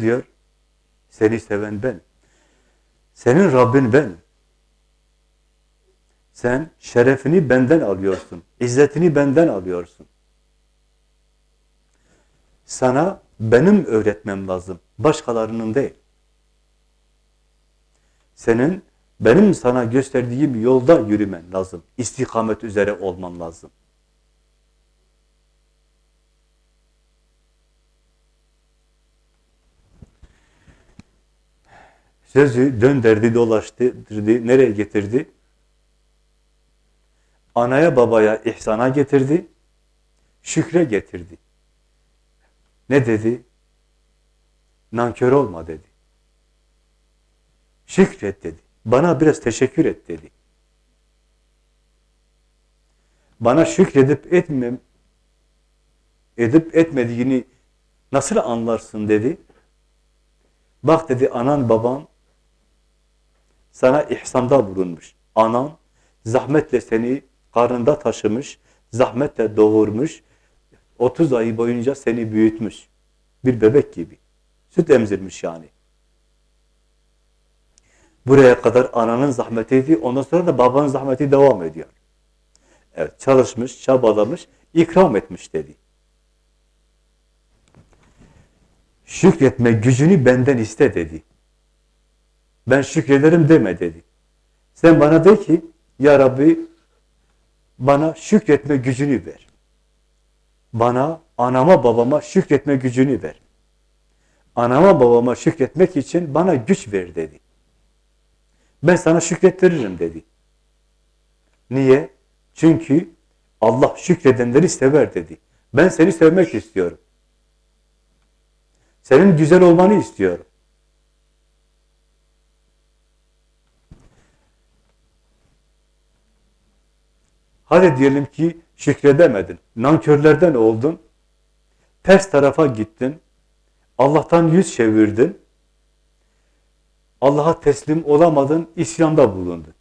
diyor? Seni seven ben. Senin Rabbin ben. Sen şerefini benden alıyorsun. İzzetini benden alıyorsun. Sana benim öğretmem lazım. Başkalarının değil. Senin benim sana gösterdiğim yolda yürümen lazım. İstikamet üzere olman lazım. Sözü dönderdi, dolaştırdı, nereye getirdi? Anaya babaya ihsana getirdi, şükre getirdi. Ne dedi? Nankör olma dedi. Şükret dedi. Bana biraz teşekkür et dedi. Bana şükredip etmem, edip etmediğini nasıl anlarsın dedi. Bak dedi anan baban sana ihsanda bulunmuş. Anan zahmetle seni karnında taşımış, zahmetle doğurmuş, 30 ay boyunca seni büyütmüş. Bir bebek gibi. Süt emzirmiş yani. Buraya kadar ananın zahmetiydi, ondan sonra da babanın zahmeti devam ediyor. Evet, çalışmış, çabalamış, ikram etmiş dedi. Şükretme gücünü benden iste dedi. Ben şükrederim deme dedi. Sen bana de ki, Ya Rabbi bana şükretme gücünü ver. Bana, anama, babama şükretme gücünü ver. Anama, babama şükretmek için bana güç ver dedi. Ben sana şükrettiririm dedi. Niye? Çünkü Allah şükredenleri sever dedi. Ben seni sevmek istiyorum. Senin güzel olmanı istiyorum. Hadi diyelim ki şükredemedin, nankörlerden oldun, ters tarafa gittin, Allah'tan yüz çevirdin, Allah'a teslim olamadın, isyanda bulundun.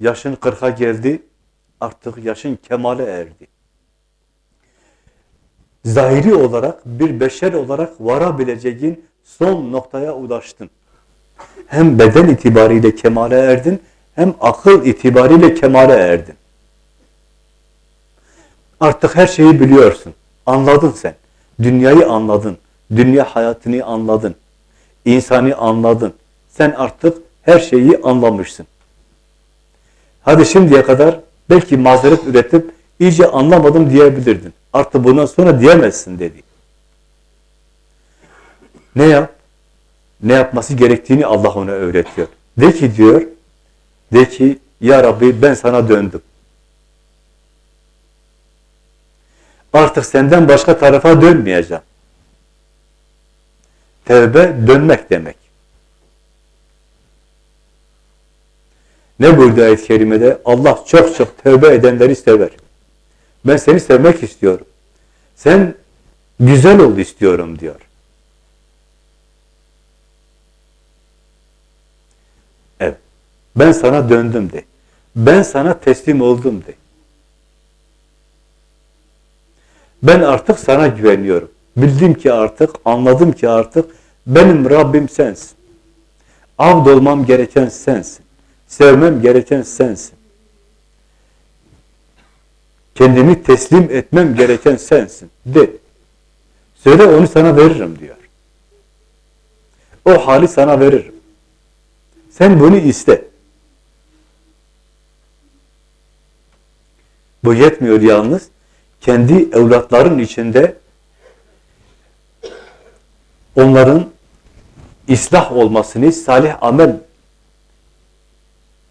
Yaşın kırka geldi, artık yaşın kemale erdi. Zahiri olarak, bir beşer olarak varabileceğin son noktaya ulaştın. Hem beden itibariyle kemale erdin, hem akıl itibariyle kemale erdin. Artık her şeyi biliyorsun. Anladın sen. Dünyayı anladın. Dünya hayatını anladın. İnsanı anladın. Sen artık her şeyi anlamışsın. Hadi şimdiye kadar belki mazeret üretip iyice anlamadım diyebilirdin. Artık bundan sonra diyemezsin dedi. Ne yap? Ne yapması gerektiğini Allah ona öğretiyor. De ki diyor, de ki ya Rabbi ben sana döndüm. Artık senden başka tarafa dönmeyeceğim. Tevbe dönmek demek. Ne buyurdu ayet-i kerimede? Allah çok çok tövbe edenleri sever. Ben seni sevmek istiyorum. Sen güzel ol istiyorum diyor. Evet. Ben sana döndüm de. Ben sana teslim oldum de. Ben artık sana güveniyorum. Bildim ki artık, anladım ki artık benim Rabbim sensin. Avd olmam gereken sensin. Sevmem gereken sensin. Kendimi teslim etmem gereken sensin. De. Söyle onu sana veririm diyor. O hali sana veririm. Sen bunu iste. Bu yetmiyor yalnız. Kendi evlatların içinde onların islah olmasını, salih amel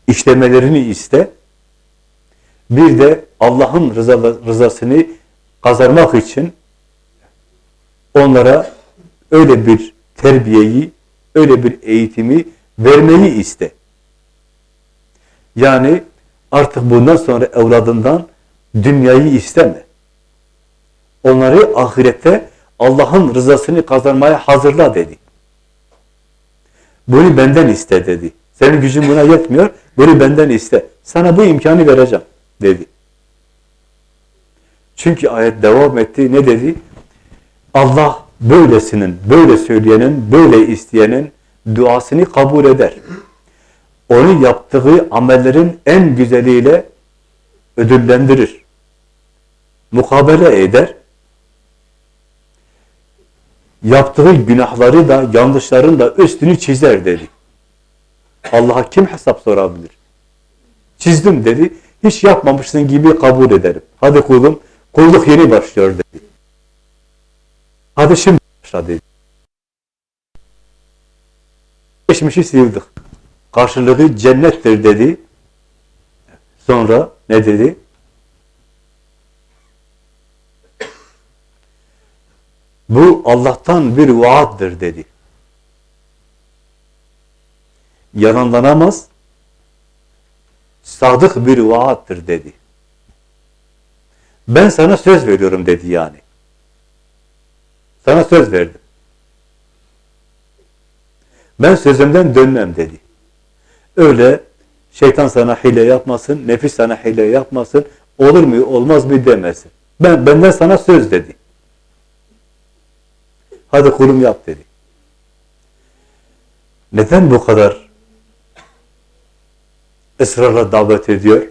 işlemelerini iste. Bir de Allah'ın rızasını kazanmak için onlara öyle bir terbiyeyi, öyle bir eğitimi vermeyi iste. Yani artık bundan sonra evladından dünyayı isteme. Onları ahirette Allah'ın rızasını kazanmaya hazırla dedi. Bunu benden iste dedi. Senin gücün buna yetmiyor, bunu benden iste. Sana bu imkanı vereceğim dedi. Çünkü ayet devam etti. Ne dedi? Allah böylesinin, böyle söyleyenin, böyle isteyenin duasını kabul eder. Onu yaptığı amellerin en güzeliyle ödüllendirir. Mukabele eder. Yaptığı günahları da, yanlışların da üstünü çizer dedi. Allah'a kim hesap sorabilir? Çizdim dedi. Hiç yapmamışsın gibi kabul ederim. Hadi kulum, kulluk yeni başlıyor dedi. Hadi şimdi başla dedi. Geçmişi sildik. Karşılığı cennettir dedi. Sonra ne dedi? Bu Allah'tan bir vaattir dedi. Yalanlanamaz, sadık bir vaattır dedi. Ben sana söz veriyorum dedi yani. Sana söz verdim. Ben sözümden dönmem dedi. Öyle şeytan sana hile yapmasın, nefis sana hile yapmasın, olur mu olmaz mı demesin. Ben benden sana söz dedi. Hadi kulum yap dedi. Neden bu kadar ısrarla davet ediyor?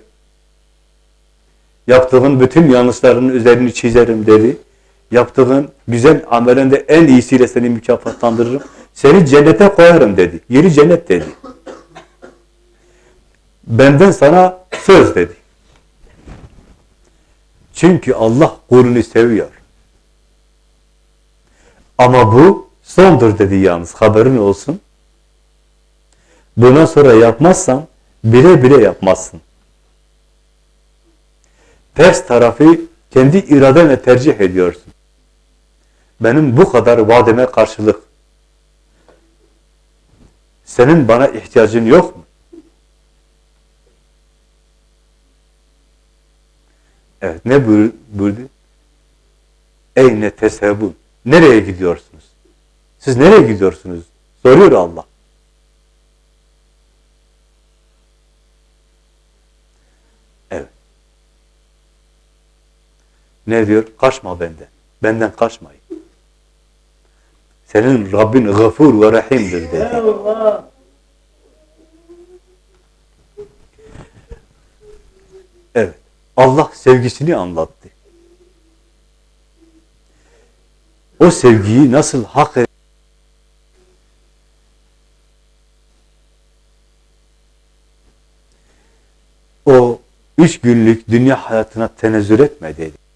Yaptığın bütün yanlışlarının üzerini çizerim dedi. Yaptığın güzel amelinde en iyisiyle seni mükafatlandırırım. Seni cennete koyarım dedi. Yeri cennet dedi. Benden sana söz dedi. Çünkü Allah kulunu seviyor. Ama bu sondur dedi yalnız. Haberin olsun. Bundan sonra yapmazsan bile bile yapmazsın. Ters tarafı kendi iradenle tercih ediyorsun. Benim bu kadar vademe karşılık senin bana ihtiyacın yok mu? Evet, ne buyur- buyurdu? Eyne tesebun. Nereye gidiyorsunuz? Siz nereye gidiyorsunuz? Soruyor Allah. Evet. Ne diyor? Kaçma benden. Benden kaçmayın. Senin Rabbin gafur ve rahimdir dedi. Allah. Evet. Allah sevgisini anlattı. O sevgiyi nasıl hak ed- O üç günlük dünya hayatına tenezzül etme dedi.